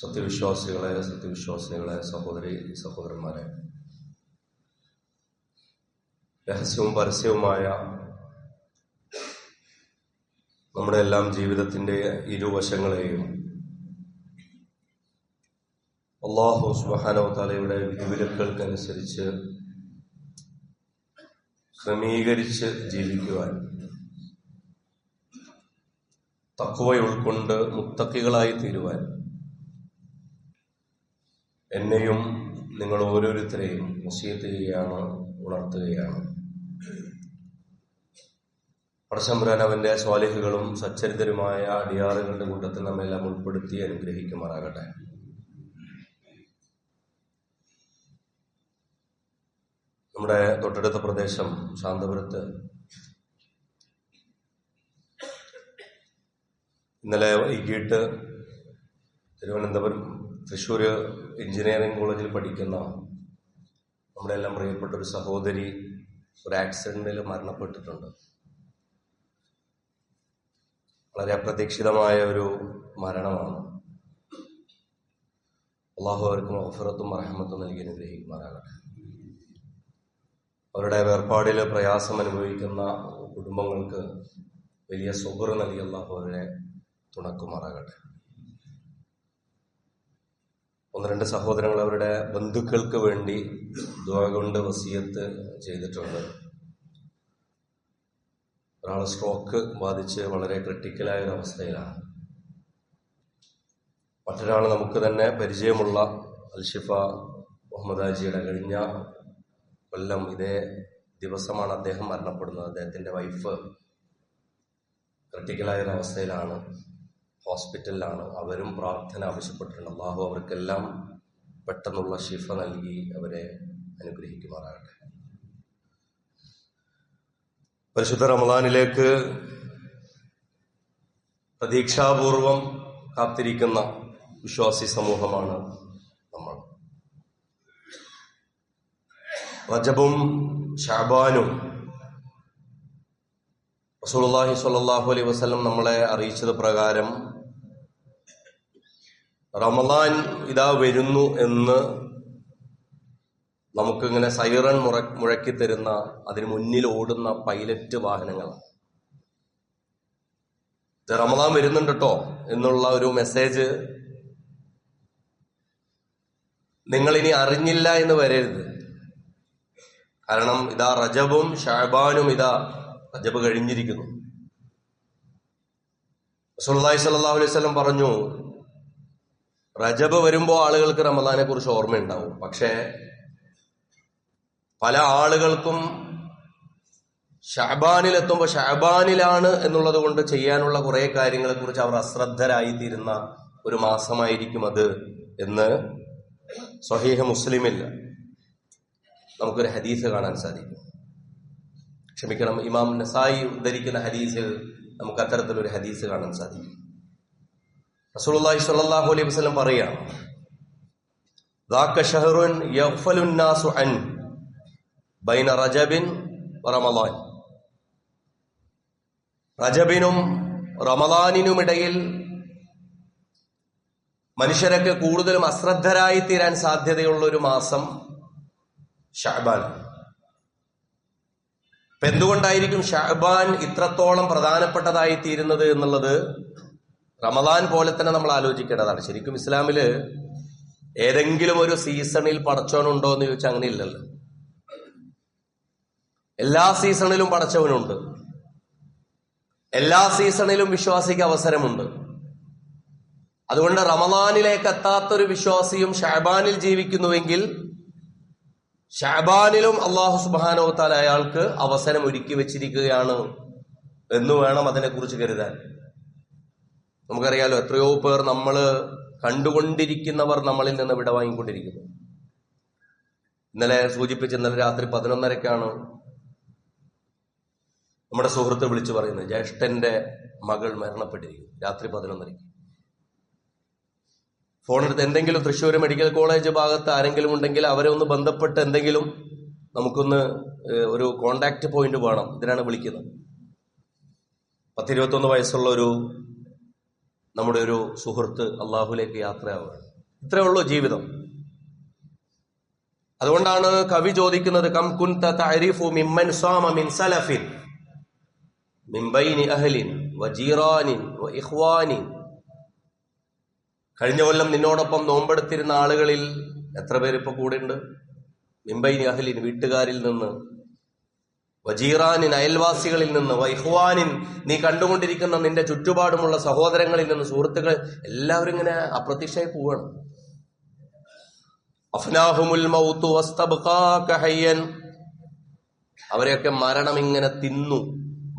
സത്യവിശ്വാസികളെ സത്യവിശ്വാസികളെ സഹോദരി സഹോദരന്മാരെ. രഹസ്യവും പരസ്യവുമായ നമ്മുടെ എല്ലാം ജീവിതത്തിന്റെ ഇരുവശങ്ങളെയും അള്ളാഹു സുബാനോ തലയുടെ വിധിവിലക്കുകൾക്കനുസരിച്ച് ക്രമീകരിച്ച് ജീവിക്കുവാൻ തക്കുവ ഉൾക്കൊണ്ട് മുത്തക്കികളായി തീരുവാൻ എന്നെയും നിങ്ങൾ ഓരോരുത്തരെയും വസീയത്ത് ചെയ്യുകയാണ് ഉണർത്തുകയാണ്. പ്രശംബ്രാൻ അവന്റെ സ്വാലിഹുകളും സച്ചരിതരുമായ അടിയാറുകളുടെ കൂട്ടത്തിൽ നമ്മെല്ലാം ഉൾപ്പെടുത്തി അനുഗ്രഹിക്കുമാറാകട്ടെ. നമ്മുടെ തൊട്ടടുത്ത പ്രദേശം ശാന്തപുരത്ത് ഇന്നലെ വൈകിട്ട് തിരുവനന്തപുരം തൃശ്ശൂർ എഞ്ചിനീയറിംഗ് കോളേജിൽ പഠിക്കുന്ന നമ്മുടെ എല്ലാം പ്രിയപ്പെട്ട ഒരു സഹോദരി ഒരു ആക്സിഡന്റിൽ മരണപ്പെട്ടിട്ടുണ്ട്. വളരെ അപ്രതീക്ഷിതമായ ഒരു മരണമാണ്. അള്ളാഹു അവർക്കും ഓഫറത്തും അർഹമത്തും നൽകി അനുഗ്രഹിക്കുമാറാകട്ടെ. അവരുടെ വേർപാടിൽ പ്രയാസം അനുഭവിക്കുന്ന കുടുംബങ്ങൾക്ക് വലിയ സുഹൃ നൽകി അള്ളാഹു അവരെ തുണക്കുമാറാകട്ടെ. ഒന്ന് രണ്ട് സഹോദരങ്ങൾ അവരുടെ ബന്ധുക്കൾക്ക് വേണ്ടി ദ്വാ കൊണ്ട് വസീയത്ത് ചെയ്തിട്ടുണ്ട്. ഒരാൾ സ്ട്രോക്ക് ബാധിച്ച് വളരെ ക്രിട്ടിക്കലായ ഒരു അവസ്ഥയിലാണ്. മറ്റൊരാൾ നമുക്ക് തന്നെ പരിചയമുള്ള അൽഷിഫ മുഹമ്മദ് ഹാജിയുടെ കഴിഞ്ഞ കൊല്ലം ഇതേ ദിവസമാണ് അദ്ദേഹം മരണപ്പെടുന്നത്. അദ്ദേഹത്തിന്റെ വൈഫ് ക്രിട്ടിക്കലായ ഒരു അവസ്ഥയിലാണ്. ഹോസ്പിറ്റലിലാണ്. അവരും പ്രാർത്ഥന ആവശ്യപ്പെട്ടിട്ടുണ്ട്. അള്ളാഹു അവർക്കെല്ലാം പെട്ടെന്നുള്ള ശിഫ നൽകി അവരെ അനുഗ്രഹിക്കുമാറാകട്ടെ. പരിശുദ്ധ റമദാനിലേക്ക് പ്രതീക്ഷാപൂർവം കാത്തിരിക്കുന്ന വിശ്വാസി സമൂഹമാണ് നമ്മൾ. റജബും ഷാബാനും റസൂലുള്ളാഹി സ്വല്ലല്ലാഹു അലൈഹി വസല്ലം നമ്മളെ അറിയിച്ചത് പ്രകാരം റമദാൻ ഇതാ വരുന്നു എന്ന് നമുക്കിങ്ങനെ സൈറൺ മുറ മുഴക്കി തരുന്ന അതിന് മുന്നിൽ ഓടുന്ന പൈലറ്റ് വാഹനങ്ങളാണ്. റമദാൻ വരുന്നുണ്ട് കേട്ടോ എന്നുള്ള ഒരു മെസ്സേജ് നിങ്ങൾ ഇനി അറിഞ്ഞില്ല എന്ന് വരരുത്. കാരണം ഇതാ റജബും ഷാബാനും ഇതാ റജബ് കഴിഞ്ഞിരിക്കുന്നു. റസൂലുള്ളാഹി സല്ലാ അലൈഹി വസല്ലം പറഞ്ഞു റജബ് വരുമ്പോൾ ആളുകൾക്ക് റമദാനെ കുറിച്ച് ഓർമ്മയുണ്ടാവും. പക്ഷേ പല ആളുകൾക്കും ഷാബാനിൽ എത്തുമ്പോൾ ഷാബാനിലാണ് എന്നുള്ളത് കൊണ്ട് ചെയ്യാനുള്ള കുറെ കാര്യങ്ങളെ കുറിച്ച് അവർ അശ്രദ്ധരായിത്തീരുന്ന ഒരു മാസമായിരിക്കും അത് എന്ന് സ്വഹീഹ മുസ്ലിമിൽ നമുക്കൊരു ഹദീസ് കാണാൻ സാധിക്കും. ക്ഷമിക്കണം ഇമാം നസായി ഉദ്ധരിക്കുന്ന ഹദീസിൽ നമുക്ക് അത്തരത്തിലൊരു ഹദീസ് കാണാൻ സാധിക്കും. റസൂലുള്ളാഹി സ്വല്ലല്ലാഹു അലൈഹി വസല്ലം പറയുകയാണ് ദാക്ക ഷഹറുൻ യഗ്ഫലുന്നാസു അൻ ബൈന റജബിൻ റമളാൻ. റജബിനും റമളാനിനുമിടയിൽ മനുഷ്യരൊക്കെ കൂടുതലും അശ്രദ്ധരായി തീരാൻ സാധ്യതയുള്ള ഒരു മാസം ഷഹബാൻ എന്തുകൊണ്ടായിരിക്കും ഷഹബാൻ ഇത്രത്തോളം പ്രധാനപ്പെട്ടതായി തീരുന്നത് എന്നുള്ളത് റമദാൻ പോലെ തന്നെ നമ്മൾ ആലോചിക്കേണ്ടതാണ്. ശരിക്കും ഇസ്ലാമിൽ ഏതെങ്കിലും ഒരു സീസണിൽ പടച്ചവനുണ്ടോ എന്ന് ചോദിച്ചാൽ അങ്ങനെ ഇല്ലല്ലോ എല്ലാ സീസണിലും പടച്ചവനുണ്ട്. എല്ലാ സീസണിലും വിശ്വാസിക്ക് അവസരമുണ്ട്. അതുകൊണ്ട് റമദാനിലേക്ക് എത്താത്തൊരു വിശ്വാസിയും ഷാബാനിൽ ജീവിക്കുന്നുവെങ്കിൽ ഷാബാനിലും അള്ളാഹു സുബാനോത്താൽ അയാൾക്ക് അവസരം ഒരുക്കി വെച്ചിരിക്കുകയാണ് എന്ന് വേണം അതിനെക്കുറിച്ച് കരുതാൻ. നമുക്കറിയാലോ എത്രയോ പേർ നമ്മൾ കണ്ടുകൊണ്ടിരിക്കുന്നവർ നമ്മളിൽ നിന്ന് വിട വാങ്ങിക്കൊണ്ടിരിക്കുന്നു. ഇന്നലെ സൂചിപ്പിച്ച് ഇന്നലെ രാത്രി പതിനൊന്നരക്കാണ് നമ്മുടെ സുഹൃത്ത് വിളിച്ചു പറയുന്നത് ജ്യേഷ്ഠന്റെ മകൾ മരണപ്പെട്ടിരിക്കുന്നു രാത്രി പതിനൊന്നരയ്ക്ക്. ഫോണെടുത്ത് എന്തെങ്കിലും തൃശ്ശൂർ മെഡിക്കൽ കോളേജ് ഭാഗത്ത് ആരെങ്കിലും ഉണ്ടെങ്കിൽ അവരെ ഒന്ന് ബന്ധപ്പെട്ട് എന്തെങ്കിലും നമുക്കൊന്ന് ഒരു കോണ്ടാക്ട് പോയിന്റ് വേണം. ഇതിനാണ് വിളിക്കുന്നത്. പത്തിരുപത്തൊന്ന് വയസ്സുള്ള ഒരു നമ്മുടെ ഒരു സുഹൃത്ത് അള്ളാഹുലേക്ക് യാത്രയാവുകയാണ്. ഇത്രേ ഉള്ളൂ ജീവിതം. അതുകൊണ്ടാണ് കവി ചോദിക്കുന്നത് കം കുൻത തഅരിഫു മിമ്മൻ സാമ മിൻ സലഫിൻ കഴിഞ്ഞ കൊല്ലം നിന്നോടൊപ്പം നോമ്പെടുത്തിരുന്ന ആളുകളിൽ എത്ര പേര് ഇപ്പൊ കൂടെയുണ്ട് മിംബൈനി അഹലിൻ വീട്ടുകാരിൽ നിന്ന് വജീറാനിൻ അയൽവാസികളിൽ നിന്ന് വൈഹ്വാനിൻ നീ കണ്ടുകൊണ്ടിരിക്കുന്ന നിന്റെ ചുറ്റുപാടുമുള്ള സഹോദരങ്ങളിൽ നിന്ന് സുഹൃത്തുക്കൾ എല്ലാവരും ഇങ്ങനെ അപ്രത്യക്ഷമായി പോവാണ്. അവരെയൊക്കെ മരണം ഇങ്ങനെ തിന്നു.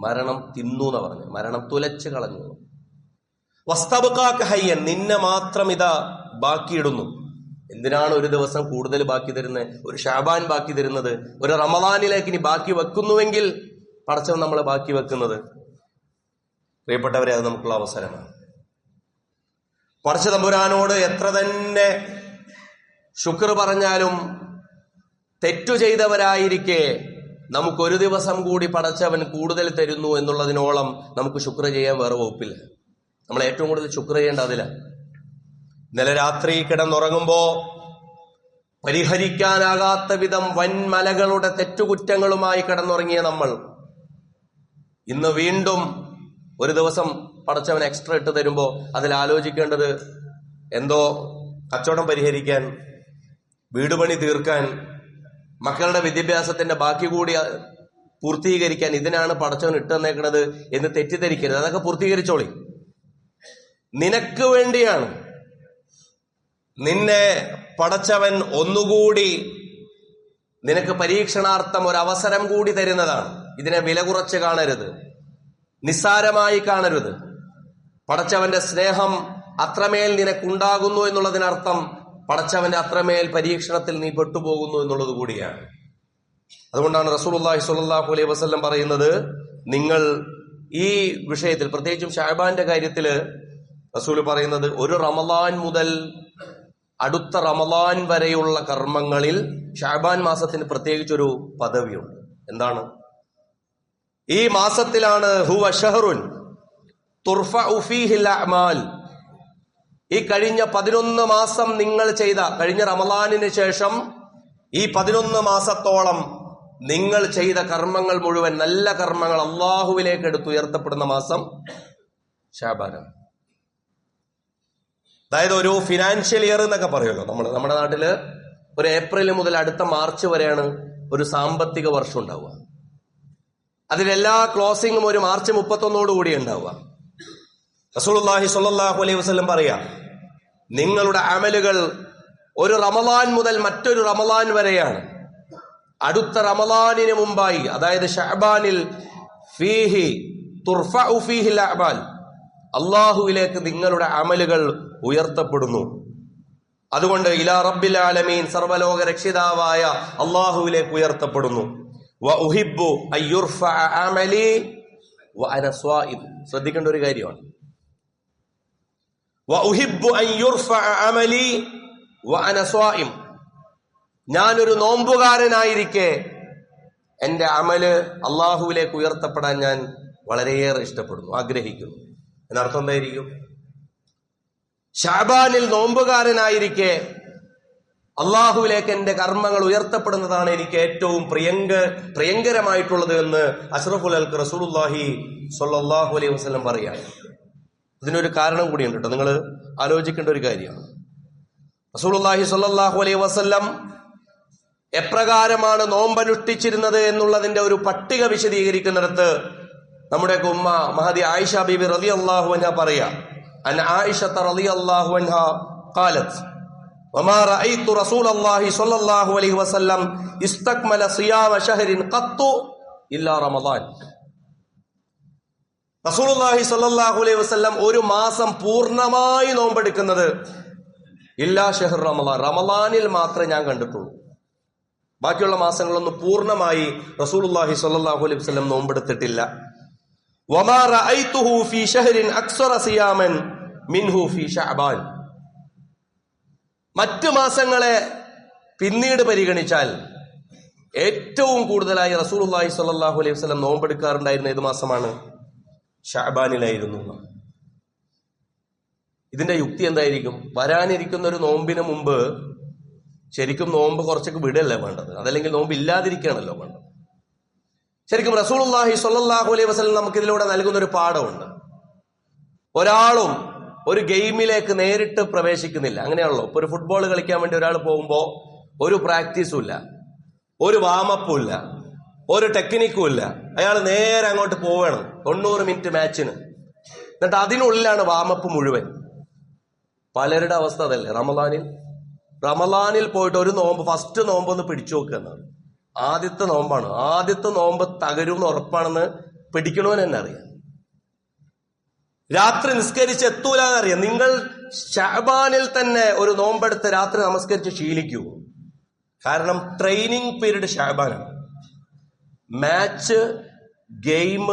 മരണം തിന്നു എന്ന് പറഞ്ഞു. മരണം തുലച്ചു കളഞ്ഞു. വസ്തബ്ഖാക ഹയ്യൻ നിന്നെ മാത്രം ഇതാ ബാക്കിയിടുന്നു. എന്തിനാണ് ഒരു ദിവസം കൂടുതൽ ബാക്കി തരുന്നത് ഒരു ഷാബാൻ ബാക്കി തരുന്നത്. ഒരു റമദാനിലേക്ക് ഇനി ബാക്കി വെക്കുന്നുവെങ്കിൽ പടച്ചവൻ നമ്മളെ ബാക്കി വെക്കുന്നത്. പ്രിയപ്പെട്ടവരെ അത് നമുക്കുള്ള അവസരമാണ്. പടച്ച തമ്പുരാനോട് എത്ര തന്നെ ശുക്ർ പറഞ്ഞാലും തെറ്റു ചെയ്തവരായിരിക്കെ നമുക്കൊരു ദിവസം കൂടി പടച്ചവൻ കൂടുതൽ തരുന്നു എന്നുള്ളതിനോളം നമുക്ക് ശുക്ര ചെയ്യാൻ വേറെ വകുപ്പില്ല. നമ്മൾ ഏറ്റവും കൂടുതൽ ശുക്ര ചെയ്യേണ്ട അതില ഇന്നലെ രാത്രി കിടന്നുറങ്ങുമ്പോ പരിഹരിക്കാനാകാത്ത വിധം വൻമലകളുടെ തെറ്റുകുറ്റങ്ങളുമായി കിടന്നുറങ്ങിയ നമ്മൾ ഇന്ന് വീണ്ടും ഒരു ദിവസം പടച്ചവൻ എക്സ്ട്രാ ഇട്ട് തരുമ്പോൾ അതിൽ ആലോചിക്കേണ്ടത് എന്തോ കച്ചവടം പരിഹരിക്കാൻ വീടുപണി തീർക്കാൻ മക്കളുടെ വിദ്യാഭ്യാസത്തിന്റെ ബാക്കി കൂടി പൂർത്തീകരിക്കാൻ ഇതിനാണ് പടച്ചവൻ ഇട്ടുതന്നേക്കുന്നത് എന്ന് തെറ്റിദ്ധരിക്കരുത്. അതൊക്കെ പൂർത്തീകരിച്ചോളി. നിനക്ക് വേണ്ടിയാണ് നിന്നെ പടച്ചവൻ ഒന്നുകൂടി നിനക്ക് പരീക്ഷണാർത്ഥം ഒരു അവസരം കൂടി തരുന്നതാണ്. ഇതിനെ വില കുറച്ച് കാണരുത്. നിസ്സാരമായി കാണരുത്. പടച്ചവന്റെ സ്നേഹം അത്രമേൽ നിനക്കുണ്ടാകുന്നു എന്നുള്ളതിനർത്ഥം പടച്ചവന്റെ അത്രമേൽ പരീക്ഷണത്തിൽ നീ പെട്ടുപോകുന്നു എന്നുള്ളത് കൂടിയാണ്. അതുകൊണ്ടാണ് റസൂലുള്ളാഹി സ്വല്ലല്ലാഹു അലൈഹി വസല്ലം പറയുന്നത് നിങ്ങൾ ഈ വിഷയത്തിൽ പ്രത്യേകിച്ചും ഷാബാന്റെ കാര്യത്തിൽ റസൂൽ പറയുന്നത് ഒരു റമദാൻ മുതൽ അടുത്ത റമദാൻ വരെയുള്ള കർമ്മങ്ങളിൽ ഷാബാൻ മാസത്തിന് പ്രത്യേകിച്ചൊരു പദവിയുണ്ട്. എന്താണ്? ഈ മാസത്തിലാണ് ഹുവ ഷഹറുൻ തുർഫഉ ഉഫീഹിൽ അമാൽ ഈ കഴിഞ്ഞ പതിനൊന്ന് മാസം നിങ്ങൾ ചെയ്ത കഴിഞ്ഞ റമദാനിന് ശേഷം ഈ പതിനൊന്ന് മാസത്തോളം നിങ്ങൾ ചെയ്ത കർമ്മങ്ങൾ മുഴുവൻ നല്ല കർമ്മങ്ങൾ അള്ളാഹുവിലേക്ക് എടുത്തുയർത്തപ്പെടുന്ന മാസം ഷാബാനാണ്. അതായത് ഒരു ഫിനാൻഷ്യൽ ഇയർ എന്നൊക്കെ പറയുമല്ലോ. നമ്മൾ നമ്മുടെ നാട്ടിൽ ഒരു ഏപ്രിൽ മുതൽ അടുത്ത മാർച്ച് വരെയാണ് ഒരു സാമ്പത്തിക വർഷം ഉണ്ടാവുക. അതിലെല്ലാ ക്ലോസിംഗും ഒരു മാർച്ച് മുപ്പത്തൊന്നോട് കൂടി ഉണ്ടാവുക. റസൂൽഹി സ്വല്ലല്ലാഹു അലൈഹി വസ്ലം പറയാ നിങ്ങളുടെ അമലുകൾ ഒരു റമലാൻ മുതൽ മറ്റൊരു റമലാൻ വരെയാണ്. അടുത്ത റമലാനിന് മുമ്പായി അതായത് ഷഹബാനിൽ ഫീഹി തുർഫഉ ഉഫീഹിൽ അള്ളാഹുവിലേക്ക് നിങ്ങളുടെ അമലുകൾ ഉയർത്തപ്പെടുന്നു. അതുകൊണ്ട് ഇലാ റബ്ബിൽ ആലമീൻ സർവലോക രക്ഷിതാവായ അള്ളാഹുവിലേക്ക് ഉയർത്തപ്പെടുന്നു. ശ്രദ്ധിക്കേണ്ട ഒരു കാര്യമാണ്. ഞാനൊരു നോമ്പുകാരനായിരിക്കെ എന്റെ അമൽ അള്ളാഹുവിലേക്ക് ഉയർത്തപ്പെടാൻ ഞാൻ വളരെയേറെ ഇഷ്ടപ്പെടുന്നു ആഗ്രഹിക്കുന്നു. എന്നർത്ഥം എന്തായിരിക്കും? ഷാബാനിൽ നോമ്പുകാരനായിരിക്കെ അള്ളാഹുവിലേക്ക് എന്റെ കർമ്മങ്ങൾ ഉയർത്തപ്പെടുന്നതാണ് എനിക്ക് ഏറ്റവും പ്രിയങ്ക പ്രിയങ്കരമായിട്ടുള്ളത് എന്ന് അഷ്റഫുൽ അൽ റസൂലുല്ലാഹി സ്വല്ലല്ലാഹു അലൈഹി വസ്ലം പറയാം. ഇതിനൊരു കാരണം കൂടിയുണ്ട് കേട്ടോ നിങ്ങൾ ആലോചിക്കേണ്ട ഒരു കാര്യമാണ്. റസൂലുള്ളാഹി സ്വല്ലല്ലാഹു അലൈഹി വസല്ലം എപ്രകാരമാണ് നോമ്പനുഷ്ഠിച്ചിരുന്നത് എന്നുള്ളതിന്റെ ഒരു പട്ടിക വിശദീകരിക്കുന്നിടത്ത് നമ്മുടെ ഉമ്മ മഹദി ആയിഷ ബീബി റതി അള്ളാഹു അൻഹ പറയാ അൻ ആയിഷ റതി അള്ളാഹു അൻഹ قالت وما رأيت رسول الله صلى الله عليه وسلم استكمل صيام شهر قط إلا رمضان റസൂലുള്ളാഹി സ്വല്ലല്ലാഹു അലൈഹി വസല്ലം ഒരു മാസം പൂർണ്ണമായി നോമ്പെടുക്കുന്നത് ഇല്ലാ ഷെഹർ റമദാൻ റമദാനിൽ മാത്രമേ ഞാൻ കണ്ടിട്ടുള്ളൂ ബാക്കിയുള്ള മാസങ്ങളൊന്നും പൂർണ്ണമായി റസൂലുള്ളാഹി സ്വല്ലല്ലാഹു അലൈഹി വസല്ലം നോമ്പെടുത്തിട്ടില്ല മറ്റു മാസങ്ങളെ പിന്നീട് പരിഗണിച്ചാൽ ഏറ്റവും കൂടുതലായി റസൂലുള്ളാഹി സ്വല്ലല്ലാഹു അലൈഹി വസ്ലം നോമ്പെടുക്കാറുണ്ടായിരുന്ന ഏത് മാസമാണ്? ഷാബാനിലായിരുന്നു ഇതിന്റെ യുക്തി എന്തായിരിക്കും? വരാനിരിക്കുന്ന ഒരു നോമ്പിന് മുമ്പ് ശരിക്കും നോമ്പ് കുറച്ചൊക്കെ വിടല്ലേ വേണ്ടത്? അതല്ലെങ്കിൽ നോമ്പ് ഇല്ലാതിരിക്കുകയാണല്ലോ വേണ്ടത്. ശരിക്കും റസൂലുള്ളാഹി സ്വല്ലല്ലാഹു അലൈഹി വസ്ലം നമുക്ക് ഇതിലൂടെ നൽകുന്ന ഒരു പാഠമുണ്ട്. ഒരാളും ഒരു ഗെയിമിലേക്ക് നേരിട്ട് പ്രവേശിക്കുന്നില്ല. അങ്ങനെയാണല്ലോ. ഇപ്പൊ ഒരു ഫുട്ബോൾ കളിക്കാൻ വേണ്ടി ഒരാൾ പോകുമ്പോൾ ഒരു പ്രാക്ടീസും ഇല്ല. ഒരു വാമപ്പും ഇല്ല. ഒരു ടെക്നിക്കും ഇല്ല. അയാൾ നേരെ അങ്ങോട്ട് പോവുകയാണ് തൊണ്ണൂറ് മിനിറ്റ് മാച്ചിന് എന്നിട്ട് അതിനുള്ളിലാണ് വാമപ്പ് മുഴുവൻ. പലരുടെ അവസ്ഥ അതല്ലേ? റമലാനിൽ റമലാനിൽ പോയിട്ട് ഒരു നോമ്പ് ഫസ്റ്റ് നോമ്പ് ഒന്ന് പിടിച്ചു നോക്കുക എന്നാണ്. ആദ്യത്തെ നോമ്പാണ്. ആദ്യത്തെ നോമ്പ് തകരും ഉറപ്പാണെന്ന് പിടിക്കണമെന്ന് തന്നെ അറിയാം. രാത്രി നിസ്കരിച്ച് എത്തൂല എന്നറിയാം. നിങ്ങൾ ഷഹബാനിൽ തന്നെ ഒരു നോമ്പെടുത്ത് രാത്രി നമസ്കരിച്ച് ശീലിക്കൂ. കാരണം ട്രെയിനിങ് പീരീഡ് ഷഹബാനാണ് മാച്ച് ഗെയിം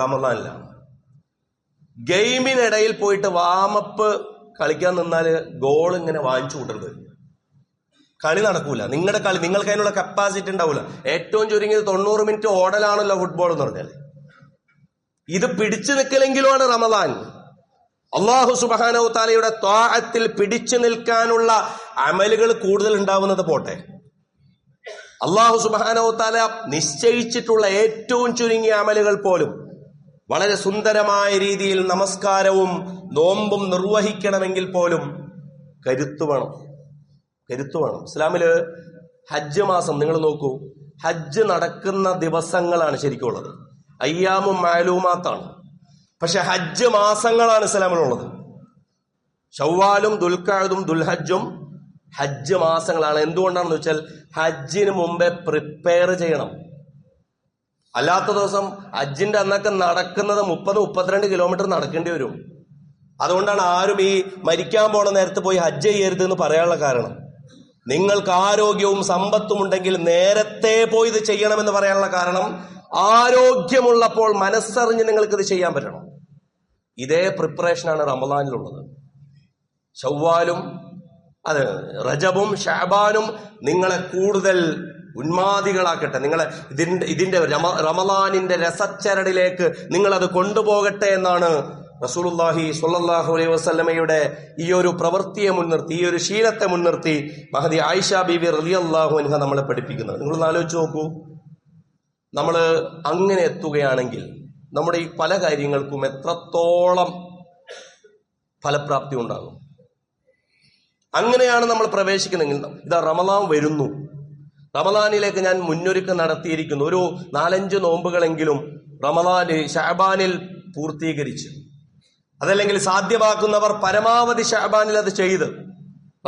റമദാനിലാണ്. ഗെയിമിനിടയിൽ പോയിട്ട് വാമപ്പ് കളിക്കാൻ നിന്നാൽ ഗോൾ ഇങ്ങനെ വാങ്ങിച്ചു കൂട്ടരുത്. കളി നടക്കൂല. നിങ്ങളുടെ കളി നിങ്ങൾക്ക് അതിനുള്ള കപ്പാസിറ്റി ഉണ്ടാവില്ല ഏറ്റവും ചുരുങ്ങിയത് തൊണ്ണൂറ് മിനിറ്റ് ഓടലാണല്ലോ ഫുട്ബോൾ എന്ന് പറഞ്ഞാൽ ഇത് പിടിച്ചു നിൽക്കലെങ്കിലുമാണ് റമദാൻ. അള്ളാഹു സുബാനോ താലയുടെ ത്വാഹത്തിൽ പിടിച്ചു നിൽക്കാനുള്ള അമലുകൾ കൂടുതൽ ഉണ്ടാവുന്നത് പോട്ടെ. അള്ളാഹു സുബാനോ താല നിശ്ചയിച്ചിട്ടുള്ള ഏറ്റവും ചുരുങ്ങിയ അമലുകൾ പോലും വളരെ സുന്ദരമായ രീതിയിൽ നമസ്കാരവും നോമ്പും നിർവഹിക്കണമെങ്കിൽ പോലും കരുത്തു വേണം. കരുത്തു വേണം ഇസ്ലാമിൽ ഹജ്ജ് മാസം നിങ്ങൾ നോക്കൂ ഹജ്ജ് നടക്കുന്ന ദിവസങ്ങളാണ് ശരിക്കുള്ളത് അയ്യാമും മാലൂമാത്താണ് പക്ഷെ ഹജ്ജ് മാസങ്ങളാണ് ഇസ്ലാമിലുള്ളത്. ഷവ്വാലും ദുൽഖാദും ദുൽഹജ്ജും ഹജ്ജ് മാസങ്ങളാണ്. എന്തുകൊണ്ടാണെന്ന് വെച്ചാൽ ഹജ്ജിന് മുമ്പേ പ്രിപ്പയർ ചെയ്യണം. അല്ലാത്ത ദിവസം ഹജ്ജിന്റെ അന്നൊക്കെ നടക്കുന്നത് മുപ്പത് മുപ്പത്തിരണ്ട് കിലോമീറ്റർ നടക്കേണ്ടി വരും. അതുകൊണ്ടാണ് ആരും ഈ മരിക്കാൻ പോണ നേരത്ത് പോയി ഹജ്ജ് ചെയ്യരുത് എന്ന് പറയാനുള്ള കാരണം. നിങ്ങൾക്ക് ആരോഗ്യവും സമ്പത്തും ഉണ്ടെങ്കിൽ നേരത്തെ പോയി ഇത് ചെയ്യണമെന്ന് പറയാനുള്ള കാരണം ആരോഗ്യമുള്ളപ്പോൾ മനസ്സറിഞ്ഞ് നിങ്ങൾക്ക് ഇത് ചെയ്യാൻ പറ്റണം. ഇതേ പ്രിപ്പറേഷനാണ് റമദാനിലുള്ളത്. ചൊവ്വാലും അത് റജബും ഷാബാനും നിങ്ങളെ കൂടുതൽ ഉന്മാദികളാക്കട്ടെ. നിങ്ങളെ ഇതിന്റെ രമ- റമദാനിന്റെ രസച്ചരടിലേക്ക് നിങ്ങളത് കൊണ്ടുപോകട്ടെ എന്നാണ് റസൂലുള്ളാഹി സ്വല്ലല്ലാഹു അലൈഹി വസ്ലമയുടെ ഈ ഒരു പ്രവൃത്തിയെ മുൻനിർത്തി ഈ ഒരു ശീലത്തെ മുൻനിർത്തി മഹദി ആയിഷ ബീവി അള്ളാഹു അൻഹ നമ്മളെ പഠിപ്പിക്കുന്നത്. നിങ്ങളൊന്ന് ആലോചിച്ച് നോക്കൂ. നമ്മൾ അങ്ങനെ എത്തുകയാണെങ്കിൽ നമ്മുടെ ഈ പല കാര്യങ്ങൾക്കും എത്രത്തോളം ഫലപ്രാപ്തി ഉണ്ടാകും? അങ്ങനെയാണ് നമ്മൾ പ്രവേശിക്കുന്നതെങ്കിൽ ഇതാ റമദാൻ വരുന്നു. റമദാനിലേക്ക് ഞാൻ മുന്നൊരുക്കം നടത്തിയിരിക്കുന്നു. ഒരു നാലഞ്ച് നോമ്പുകളെങ്കിലും റമദാന് ഷാബാനിൽ പൂർത്തീകരിച്ച്. അതല്ലെങ്കിൽ സാധ്യമാക്കുന്നവർ പരമാവധി ഷാബാനിൽ അത് ചെയ്ത്.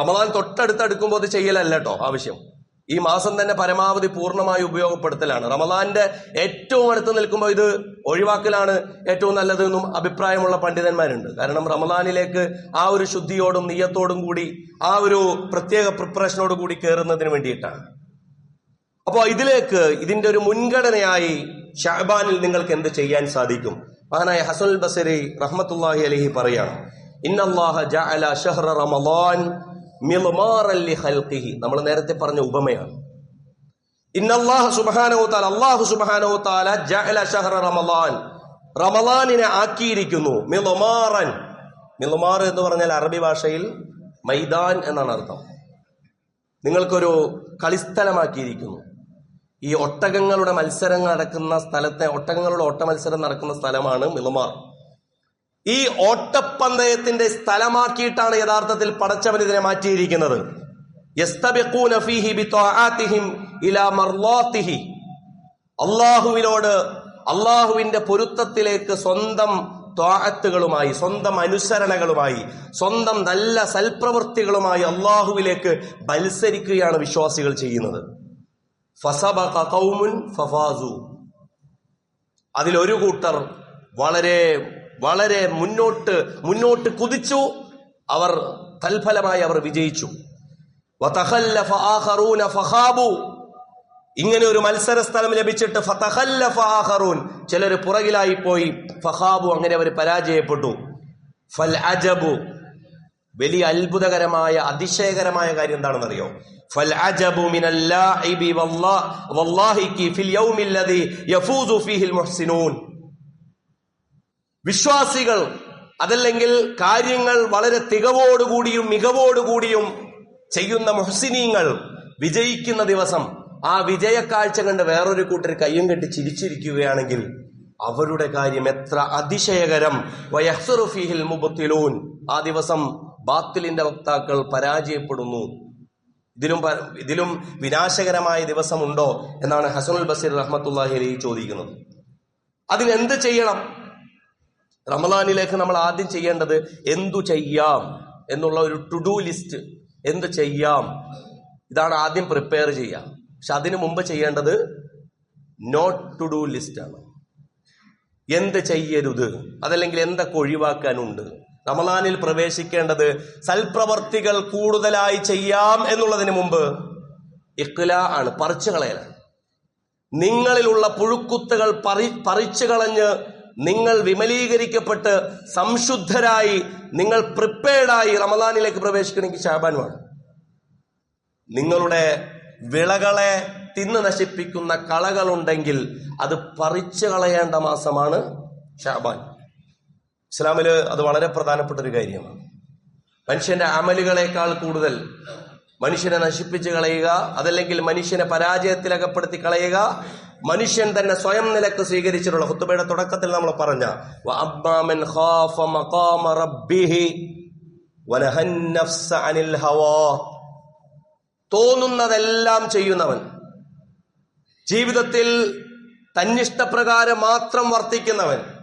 റമദാൻ തൊട്ടടുത്തടുക്കുമ്പോൾ അത് ചെയ്യലല്ല കേട്ടോ ആവശ്യം ഈ മാസം തന്നെ പരമാവധി പൂർണമായി ഉപയോഗപ്പെടുത്തലാണ്. റമദാന്റെ ഏറ്റവും അടുത്ത് നിൽക്കുമ്പോൾ ഇത് ഒഴിവാക്കലാണ് ഏറ്റവും നല്ലതെന്നും അഭിപ്രായമുള്ള പണ്ഡിതന്മാരുണ്ട്. കാരണം റമദാനിലേക്ക് ആ ഒരു ശുദ്ധിയോടും നീയത്തോടും കൂടി ആ ഒരു പ്രത്യേക പ്രിപ്പറേഷനോട് കൂടി കയറുന്നതിന് വേണ്ടിയിട്ടാണ്. അപ്പോൾ ഇതിലേക്ക് ഇതിന്റെ ഒരു മുൻഗണനയായി ഷാബാനിൽ നിങ്ങൾക്ക് എന്ത് ചെയ്യാൻ സാധിക്കും? മഹാനായ ഹസൻ ബസരി റഹ്മത്തുല്ലാഹി അലഹി പറയാണ് ജഅല നമ്മൾ നേരത്തെ പറഞ്ഞ ഉപമയാണ്. സുബ്ഹാനഹു തആല ജഅല ആക്കിയിരിക്കുന്നു എന്ന് പറഞ്ഞാൽ അറബി ഭാഷയിൽ മൈദാൻ എന്നാണ് അർത്ഥം. നിങ്ങൾക്കൊരു കളിസ്ഥലമാക്കിയിരിക്കുന്നു. ഈ ഒട്ടകങ്ങളുടെ മത്സരം നടക്കുന്ന സ്ഥലത്തെ ഒട്ടകങ്ങളുടെ ഓട്ട മത്സരം നടക്കുന്ന സ്ഥലമാണ് മിലുമാർ. ഈ ഓട്ടപ്പന്തയത്തിന്റെ സ്ഥലമാക്കിയിട്ടാണ് യഥാർത്ഥത്തിൽ പടച്ചവൻ ഇതിനെ മാറ്റിയിരിക്കുന്നത്. അള്ളാഹുവിനോട് അള്ളാഹുവിന്റെ പൊരുത്തത്തിലേക്ക് സ്വന്തം ത്വാഅത്തുകളുമായി സ്വന്തം അനുസരണകളുമായി സ്വന്തം നല്ല സൽപ്രവൃത്തികളുമായി അള്ളാഹുവിലേക്ക് മത്സരിക്കുകയാണ് വിശ്വാസികൾ ചെയ്യുന്നത്. ഫസബഖ ഫഫാസു. അതിലൊരു കൂട്ടർ വളരെ വളരെ മുന്നോട്ട് മുന്നോട്ട് കുതിച്ചു അവർ തൽഫലമായി അവർ വിജയിച്ചു. ഇങ്ങനെ ഒരു മത്സര സ്ഥലം ലഭിച്ചിട്ട് ഫതഖല്ലഫ ആഖറൂൻ. ചിലർ പുറകിലായി പോയി ഫഹാബു അങ്ങനെ അവർ പരാജയപ്പെട്ടു. ഫൽ അജബു. വലിയ അത്ഭുതകരമായ അതിശയകരമായ കാര്യം എന്താണെന്നറിയോ? വിശ്വാസികൾ അതല്ലെങ്കിൽ കാര്യങ്ങൾ വളരെ തികവോടുകൂടിയും മികവോടുകൂടിയും ചെയ്യുന്ന മുഹസിനീങ്ങൾ വിജയിക്കുന്ന ദിവസം ആ വിജയക്കാഴ്ച കണ്ട് വേറൊരു കൂട്ടർ കയ്യും കെട്ടി ചിരിച്ചിരിക്കുകയാണെങ്കിൽ അവരുടെ കാര്യം എത്ര അതിശയകരം. ആ ദിവസം ബാത്തിലിന്റെ വക്താക്കൾ പരാജയപ്പെടുന്നു. ഇതിലും ഇതിലും വിനാശകരമായ ദിവസമുണ്ടോ എന്നാണ് ഹസനുൽ ബസീർ റഹ്മത്തുല്ലാഹി അലി ചോദിക്കുന്നത്. അതിനെന്ത് ചെയ്യണം? റമദാനിലേക്ക് നമ്മൾ ആദ്യം ചെയ്യേണ്ടത് എന്തു ചെയ്യാം എന്നുള്ള ഒരു ടു ഡു ലിസ്റ്റ് എന്ത് ചെയ്യാം? ഇതാണ് ആദ്യം പ്രിപ്പയർ ചെയ്യുക. പക്ഷെ അതിനു മുമ്പ് ചെയ്യേണ്ടത് നോട്ട് ടു ഡു ലിസ്റ്റ് ആണ്. എന്ത് ചെയ്യരുത്? അതല്ലെങ്കിൽ എന്തൊക്കെ ഒഴിവാക്കാനുണ്ട്? റമദാനിൽ പ്രവേശിക്കേണ്ടത് സൽപ്രവർത്തികൾ കൂടുതലായി ചെയ്യാം എന്നുള്ളതിന് മുമ്പ് ഇഖ്ല ആണ് പറിച്ചു കളയലാണ് നിങ്ങളിലുള്ള പുഴുക്കുത്തുകൾ പറി പറിച്ചു കളഞ്ഞ് നിങ്ങൾ വിമലീകരിക്കപ്പെട്ട് സംശുദ്ധരായി നിങ്ങൾ പ്രിപ്പയർഡായി റമദാനിലേക്ക് പ്രവേശിക്കണമെങ്കിൽ ഷാബാൻ വേണം നിങ്ങളുടെ വിളകളെ തിന്നു നശിപ്പിക്കുന്ന കളകളുണ്ടെങ്കിൽ അത് പറിച്ചു കളയേണ്ട മാസമാണ് ഷാബാൻ ഇസ്ലാമിൽ അത് വളരെ പ്രധാനപ്പെട്ട ഒരു കാര്യമാണ്. മനുഷ്യന്റെ അമലുകളെക്കാൾ കൂടുതൽ മനുഷ്യനെ നശിപ്പിച്ച് കളയുക അതല്ലെങ്കിൽ മനുഷ്യനെ പരാജയത്തിലകപ്പെടുത്തി കളയുക മനുഷ്യൻ തന്നെ സ്വയം നിലയ്ക്ക് സ്വീകരിച്ചിട്ടുള്ള ഹുത്തുബയുടെ തുടക്കത്തിൽ നമ്മൾ പറഞ്ഞ തോന്നുന്നതെല്ലാം ചെയ്യുന്നവൻ ജീവിതത്തിൽ തന്നിഷ്ടപ്രകാരം മാത്രം വർത്തിക്കുന്നവൻ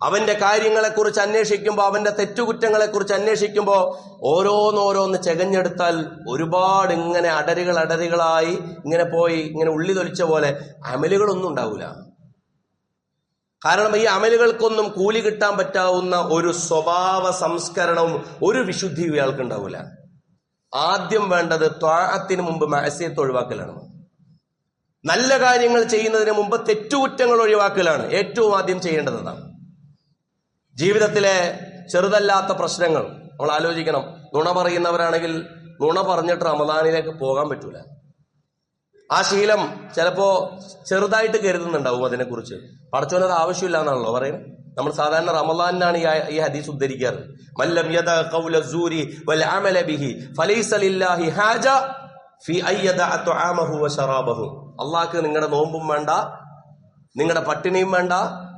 അവന്റെ കാര്യങ്ങളെക്കുറിച്ച് അന്വേഷിക്കുമ്പോൾ അവന്റെ തെറ്റുകുറ്റങ്ങളെക്കുറിച്ച് അന്വേഷിക്കുമ്പോൾ ഓരോന്നോരോന്ന് ചെകഞ്ഞെടുത്താൽ ഒരുപാട് ഇങ്ങനെ അടരുകൾ അടരുകളായി ഇങ്ങനെ പോയി ഇങ്ങനെ ഉള്ളി തൊലിച്ച പോലെ അമലുകളൊന്നും ഉണ്ടാവില്ല കാരണം ഈ അമലുകൾക്കൊന്നും കൂലി കിട്ടാൻ പറ്റാവുന്ന ഒരു സ്വഭാവ സംസ്കരണവും ഒരു വിശുദ്ധിയും ഇയാൾക്ക് ഉണ്ടാവില്ല ആദ്യം വേണ്ടത് ത്വാഹത്തിന് മുമ്പ് മാസ്യത്ത് ഒഴിവാക്കലാണ്. നല്ല കാര്യങ്ങൾ ചെയ്യുന്നതിന് മുമ്പ് തെറ്റുകുറ്റങ്ങൾ ഒഴിവാക്കലാണ് ഏറ്റവും ആദ്യം ചെയ്യേണ്ടതാണ് ജീവിതത്തിലെ ചെറുതല്ലാത്ത പ്രശ്നങ്ങൾ നമ്മൾ ആലോചിക്കണം. നുണ പറയുന്നവരാണെങ്കിൽ നുണ പറഞ്ഞിട്ട് റമദാനിലേക്ക് പോകാൻ പറ്റൂല. ആ ശീലം ചിലപ്പോ ചെറുതായിട്ട് കരുതുന്നുണ്ടാവും അതിനെക്കുറിച്ച്. പഠിച്ചോനത് ആവശ്യമില്ല എന്നാണല്ലോ പറയുന്നത്. നമ്മൾ സാധാരണ റമദാനിനാണ് ഈ ഹദീസ് ഉദ്ധരിക്കാറ്. മല്ലം യദ ഖൗല സൂരി വൽ അമല ബിഹി ഫലൈസ ലില്ലാഹി ഹാജ വശറാബഹു ശറാബഹു. അള്ളാഹ്ക്ക് നിങ്ങളുടെ നോമ്പും വേണ്ട നിങ്ങളുടെ പട്ടിണിയും വേണ്ട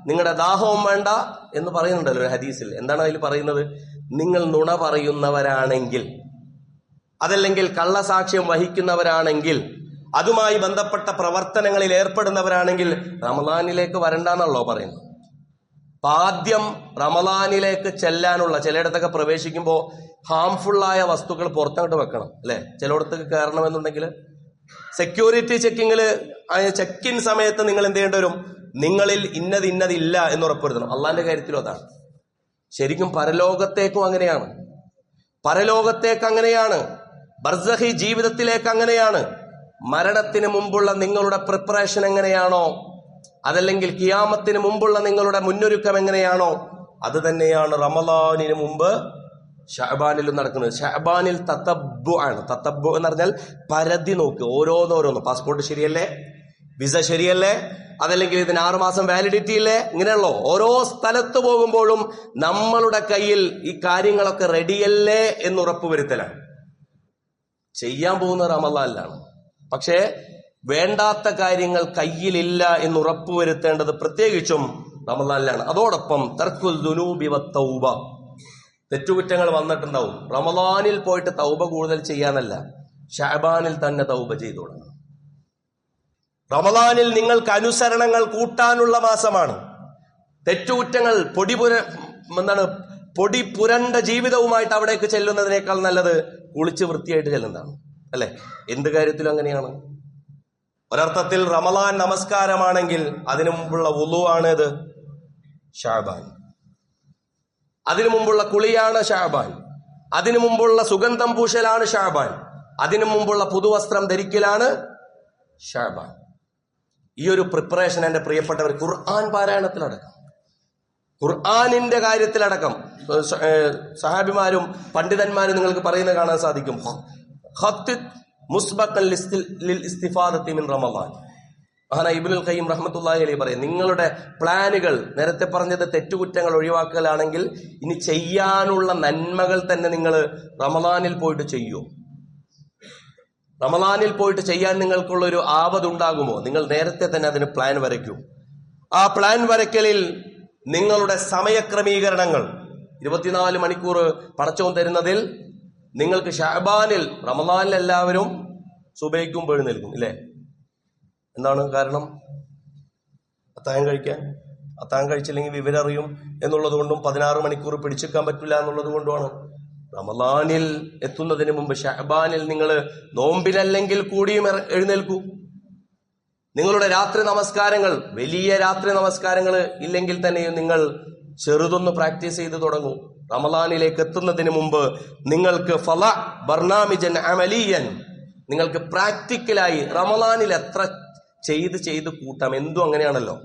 നിങ്ങളുടെ ദാഹവും വേണ്ട എന്ന് പറയുന്നുണ്ടല്ലോ ഒരു ഹദീസിൽ. എന്താണ് അതിൽ പറയുന്നത്? നിങ്ങൾ നുണ പറയുന്നവരാണെങ്കിൽ അതല്ലെങ്കിൽ കള്ളസാക്ഷ്യം വഹിക്കുന്നവരാണെങ്കിൽ അതുമായി ബന്ധപ്പെട്ട പ്രവർത്തനങ്ങളിൽ ഏർപ്പെടുന്നവരാണെങ്കിൽ റമദാനിലേക്ക് വരണ്ടെന്നാണല്ലോ പറയുന്നത്. അപ്പൊ ആദ്യം റമദാനിലേക്ക് ചെല്ലാനുള്ള ചിലയിടത്തൊക്കെ പ്രവേശിക്കുമ്പോൾ ഹാംഫുള്ളായ വസ്തുക്കൾ പുറത്തോട്ട് വെക്കണം അല്ലെ? ചിലയിടത്തേക്ക് കയറണമെന്നുണ്ടെങ്കിൽ സെക്യൂരിറ്റി ചെക്കിങ്ങിൽ ചെക്കിൻ സമയത്ത് നിങ്ങൾ എന്ത് ചെയ്യേണ്ടി വരും? നിങ്ങളിൽ ഇന്നത് ഇന്നതില്ല എന്ന് ഉറപ്പുവരുത്തണം. അള്ളാന്റെ കാര്യത്തിലും അതാണ്. ശരിക്കും പരലോകത്തേക്കും അങ്ങനെയാണ്. പരലോകത്തേക്ക് അങ്ങനെയാണ്. ബർസഹി ജീവിതത്തിലേക്ക് അങ്ങനെയാണ്. മരണത്തിന് മുമ്പുള്ള നിങ്ങളുടെ പ്രിപ്പറേഷൻ എങ്ങനെയാണോ? അതല്ലെങ്കിൽ കിയാമത്തിന് മുമ്പുള്ള നിങ്ങളുടെ മുന്നൊരുക്കം എങ്ങനെയാണോ? അത് തന്നെയാണ് റമലാനിന് മുമ്പ് ഷഹബാനിലും നടക്കുന്നത്. ഷഹബാനിൽ തത്തബു ആണ്. തത്തബു എന്ന് പറഞ്ഞാൽ പരതി നോക്കുക ഓരോന്നോരോന്ന്. പാസ്പോർട്ട് ശരിയല്ലേ? വിസ ശരിയല്ലേ? അതല്ലെങ്കിൽ ഇതിന് ആറുമാസം വാലിഡിറ്റി ഇല്ലേ? ഇങ്ങനെയുള്ള ഓരോ സ്ഥലത്ത് പോകുമ്പോഴും നമ്മളുടെ കയ്യിൽ ഈ കാര്യങ്ങളൊക്കെ റെഡിയല്ലേ എന്ന് ഉറപ്പുവരുത്തലാണ് ചെയ്യാൻ പോകുന്ന റമലാലാണ് പക്ഷേ വേണ്ടാത്ത കാര്യങ്ങൾ കയ്യിലില്ല എന്ന് ഉറപ്പുവരുത്തേണ്ടത് പ്രത്യേകിച്ചും റമലാലാണ് അതോടൊപ്പം തർക്കുൽ തൗബ. തെറ്റുകുറ്റങ്ങൾ വന്നിട്ടുണ്ടാവും. റമലാനിൽ പോയിട്ട് തൗബ കൂടുതൽ ചെയ്യാനല്ല. ഷാബാനിൽ തന്നെ തൗബ ചെയ്തു തുടങ്ങണം. റമലാനിൽ നിങ്ങൾക്ക് അനുസരണങ്ങൾ കൂട്ടാനുള്ള മാസമാണ്. തെറ്റുകുറ്റങ്ങൾ പൊടിപുര എന്താണ് പൊടി പുരണ്ട ജീവിതവുമായിട്ട് അവിടേക്ക് ചെല്ലുന്നതിനേക്കാൾ നല്ലത് കുളിച്ച് വൃത്തിയായിട്ട് ചെല്ലുന്നതാണ്. അല്ലെ? എന്ത് കാര്യത്തിലും അങ്ങനെയാണ്. ഒരർത്ഥത്തിൽ റമലാൻ നമസ്കാരമാണെങ്കിൽ അതിനു മുമ്പുള്ള ഉലുവാണ് ഇത് ഷാബാൻ. അതിനു മുമ്പുള്ള കുളിയാണ് ഷാബാൻ. അതിനു മുമ്പുള്ള സുഗന്ധം പൂശലാണ് ഷാബാൻ. അതിനു മുമ്പുള്ള പുതുവസ്ത്രം ധരിക്കലാണ് ഷാബാൻ. ഈ ഒരു പ്രിപ്പറേഷൻ എന്റെ പ്രിയപ്പെട്ടവർ ഖുർആൻ പാരായണത്തിലടക്കം. ഖുർആാനിന്റെ കാര്യത്തിലടക്കം. സഹാബിമാരും പണ്ഡിതന്മാരും നിങ്ങൾക്ക് പറയുന്നത് കാണാൻ സാധിക്കും. റമളാൻ മഹാന ഇബുൽ ഖയ്യം റഹ്മത്തുള്ളാഹി അലി പറയും നിങ്ങളുടെ പ്ലാനുകൾ നേരത്തെ പറഞ്ഞത് തെറ്റുകുറ്റങ്ങൾ ഒഴിവാക്കലാണെങ്കിൽ ഇനി ചെയ്യാനുള്ള നന്മകൾ തന്നെ നിങ്ങൾ റമദാനിൽ പോയിട്ട് ചെയ്യൂ. റമദാനിൽ പോയിട്ട് ചെയ്യാൻ നിങ്ങൾക്കുള്ള ഒരു ആപതുണ്ടാകുമോ നിങ്ങൾ നേരത്തെ തന്നെ അതിന് പ്ലാൻ വരയ്ക്കൂ. ആ പ്ലാൻ വരയ്ക്കലിൽ നിങ്ങളുടെ സമയക്രമീകരണങ്ങൾ ഇരുപത്തിനാല് മണിക്കൂർ പടച്ചവും തരുന്നതിൽ നിങ്ങൾക്ക് ഷാബാനിൽ റമദാനിൽ എല്ലാവരും സുബൈക്കും എഴുന്നേൽക്കും ഇല്ലേ? എന്താണ് കാരണം? അത്താഴം കഴിക്കാൻ? അത്താഴം കഴിച്ചില്ലെങ്കിൽ വിവരറിയും എന്നുള്ളത് കൊണ്ടും പതിനാറ് മണിക്കൂർ പിടിച്ചെക്കാൻ പറ്റില്ല എന്നുള്ളത് കൊണ്ടുമാണ് റമദാനിൽ എത്തുന്നതിന് മുമ്പ് ഷഹബാനിൽ നിങ്ങൾ നോമ്പിലല്ലെങ്കിൽ കൂടിയും എഴുന്നേൽക്കൂ. നിങ്ങളുടെ രാത്രി നമസ്കാരങ്ങൾ വലിയ രാത്രി നമസ്കാരങ്ങൾ ഇല്ലെങ്കിൽ തന്നെയും നിങ്ങൾ ചെറുതൊന്ന് പ്രാക്ടീസ് ചെയ്ത് തുടങ്ങൂ. റമദാനിലേക്ക് എത്തുന്നതിന് മുമ്പ് നിങ്ങൾക്ക് ഫല ബർണാമിജൻ അമലിയൻ. നിങ്ങൾക്ക് പ്രാക്ടിക്കലായി റമദാനിൽ എത്ര ചെയ്ത് ചെയ്ത് കൂട്ടാം? എന്തും അങ്ങനെയാണല്ലോ.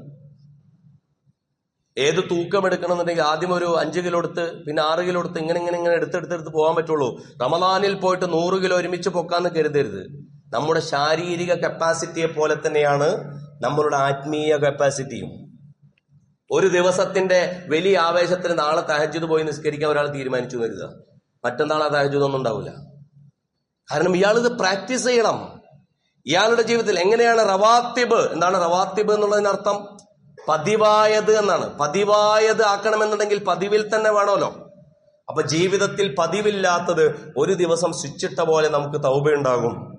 ഏത് തൂക്കം എടുക്കണമെന്നുണ്ടെങ്കിൽ ആദ്യം ഒരു അഞ്ച് കിലോ എടുത്ത് പിന്നെ ആറ് കിലോ എടുത്ത് ഇങ്ങനെ ഇങ്ങനെ ഇങ്ങനെ എടുത്തെടുത്തെടുത്ത് പോകാൻ പറ്റുള്ളൂ. റമദാനിൽ പോയിട്ട് നൂറ് കിലോ ഒരുമിച്ച് പൊക്കാന്ന് കരുതരുത്. നമ്മുടെ ശാരീരിക കപ്പാസിറ്റിയെ പോലെ തന്നെയാണ് നമ്മളുടെ ആത്മീയ കപ്പാസിറ്റിയും ഒരു ദിവസത്തിന്റെ വലിയ ആവേശത്തിന് നാളെ തഹജിത് പോയി നിസ്കരിക്കാൻ ഒരാൾ തീരുമാനിച്ചു വരിക മറ്റന്നാൾ ആ തഹജിതൊന്നും ഉണ്ടാവില്ല. കാരണം ഇയാൾ ഇത് പ്രാക്ടീസ് ചെയ്യണം. ഇയാളുടെ ജീവിതത്തിൽ എങ്ങനെയാണ് റവാത്തിബ് എന്താണ് റവാത്തിബ് എന്നുള്ളതിനർത്ഥം? പതിവായത് എന്നാണ്. പതിവായത് ആക്കണമെന്നുണ്ടെങ്കിൽ പതിവിൽ തന്നെ വേണമല്ലോ. അപ്പൊ ജീവിതത്തിൽ പതിവില്ലാത്തത് ഒരു ദിവസം സ്വിച്ചിട്ട പോലെ നമുക്ക് തൗബയുണ്ടാകും